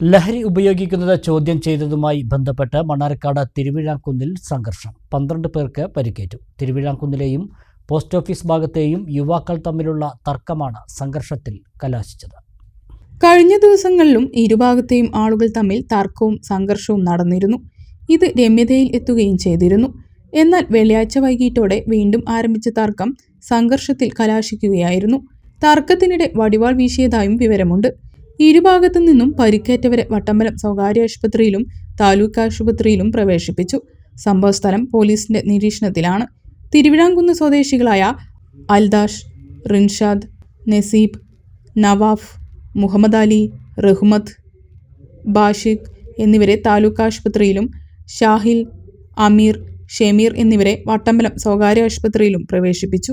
ലഹരി ഉപയോഗിക്കുന്നത് ചോദ്യം ചെയ്തതുമായി ബന്ധപ്പെട്ട് മണ്ണാർക്കാട് തിരുവിഴാംകുന്നിൽ സംഘർഷം. പന്ത്രണ്ട് പേർക്ക് പരിക്കേറ്റു. തിരുവിഴാംകുന്നിലെയും പോസ്റ്റ് ഓഫീസ് ഭാഗത്തെയും യുവാക്കൾ തമ്മിലുള്ള തർക്കമാണ് സംഘർഷത്തിൽ കലാശിച്ചത്. കഴിഞ്ഞ ദിവസങ്ങളിലും ഇരുഭാഗത്തെയും ആളുകൾ തമ്മിൽ തർക്കവും സംഘർഷവും നടന്നിരുന്നു. ഇത് രമ്യതയിൽ എത്തുകയും ചെയ്തിരുന്നു. എന്നാൽ വെള്ളിയാഴ്ച വൈകിട്ടോടെ വീണ്ടും ആരംഭിച്ച തർക്കം സംഘർഷത്തിൽ കലാശിക്കുകയായിരുന്നു. തർക്കത്തിനിടെ വടിവാൾ വീശിയതായും വിവരമുണ്ട്. ഇരുഭാഗത്തു നിന്നും പരിക്കേറ്റവരെ വട്ടമ്പലം സ്വകാര്യ ആശുപത്രിയിലും താലൂക്ക് ആശുപത്രിയിലും പ്രവേശിപ്പിച്ചു. സംഭവസ്ഥലം പോലീസിന്റെ നിരീക്ഷണത്തിലാണ്. തിരുവിഴാംകുന്ന് സ്വദേശികളായ അൽദാഷ് റിൻഷാദ് നസീബ് നവാഫ് മുഹമ്മദ് അലി റഹ്മത്ത് ബാഷിഖ് എന്നിവരെ താലൂക്ക് ആശുപത്രിയിലും ഷാഹിൽ അമീർ ഷെമീർ എന്നിവരെ വട്ടമ്പലം സ്വകാര്യ ആശുപത്രിയിലും പ്രവേശിപ്പിച്ചു.